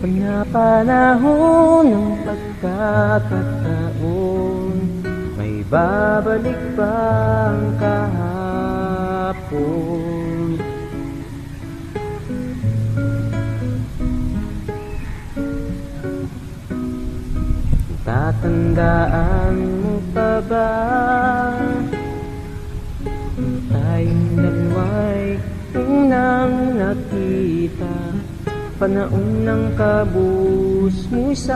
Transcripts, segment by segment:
Panapanahon ng pagkakataon. May babalik ba ang kahapon? Tatandaan mo pa ba? Tayong dalawa'y unang nakita Panaon ng kabusmusan.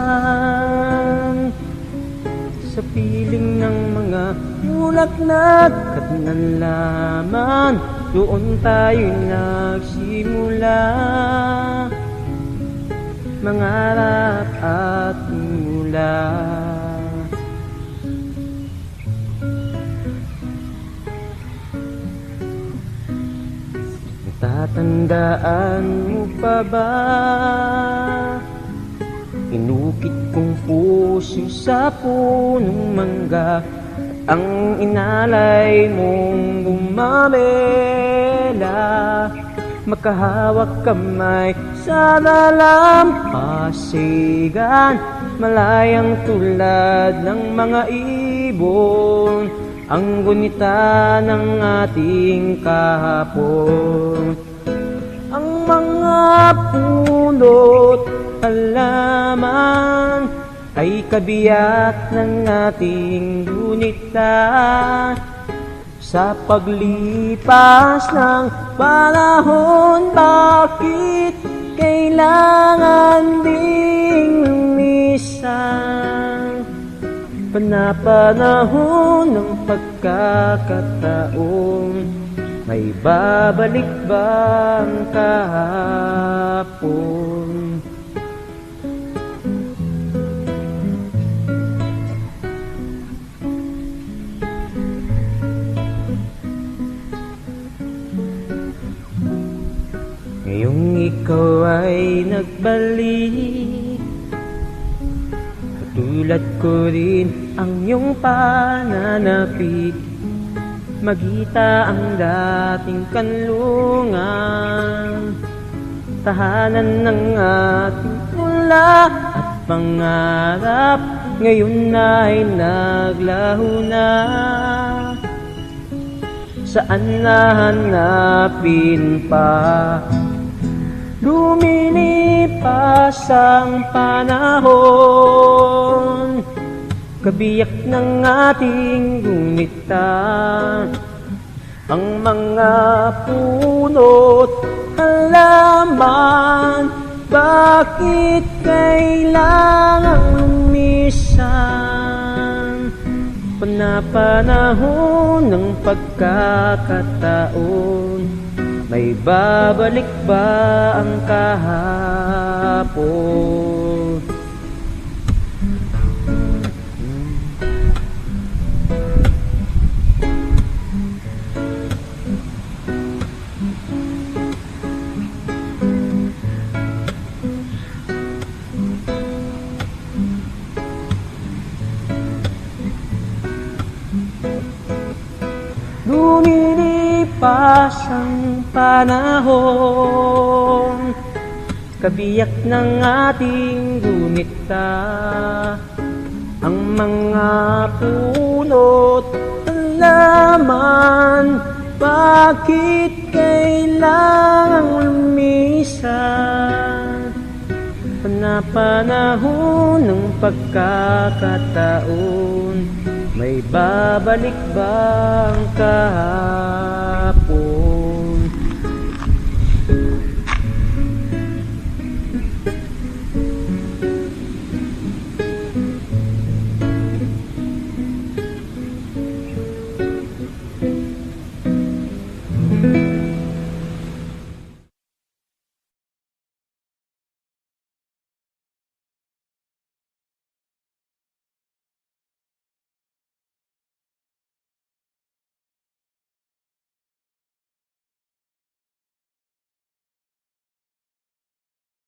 Sa piling ng mga bulaklak at nanlaman Doon tayo nagsimula. Mangarap at Tatandaan mo pa ba? Inukit kong puso sa punong mangga ang inalay mong gumamela. Makahawak kamay sa dalampasigan Malayang tulad ng mga ibon Ang gunita ng ating kahapon. Ang mga punot halaman Ay kabiyak ng ating gunita sa paglipas ng panahon, bakit kailangan Panapanahon ng pagkakataon, may babalik ba ang kahapon? Ngayong ikaw ay nagbalik Katulad ko rin ang iyong pananapit. Magita ang dating kanlungan Tahanan ng ating tula at pangarap. Ngayon ay naglaho na. Saan nahanapin pa Lumilipas ang panahon. Kabiyak ng ating gunita Ang mga punot halaman Bakit kailangang lumisan Panapanahon ng pagkakataon May babalik ba ang kahapon? Lumilipas ang panahon Kabiyak ng ating gunita Ang mga punot laman Bakit kailangang lumisan Panapanahon ng pagkakataon May babalik ba ang kahapon?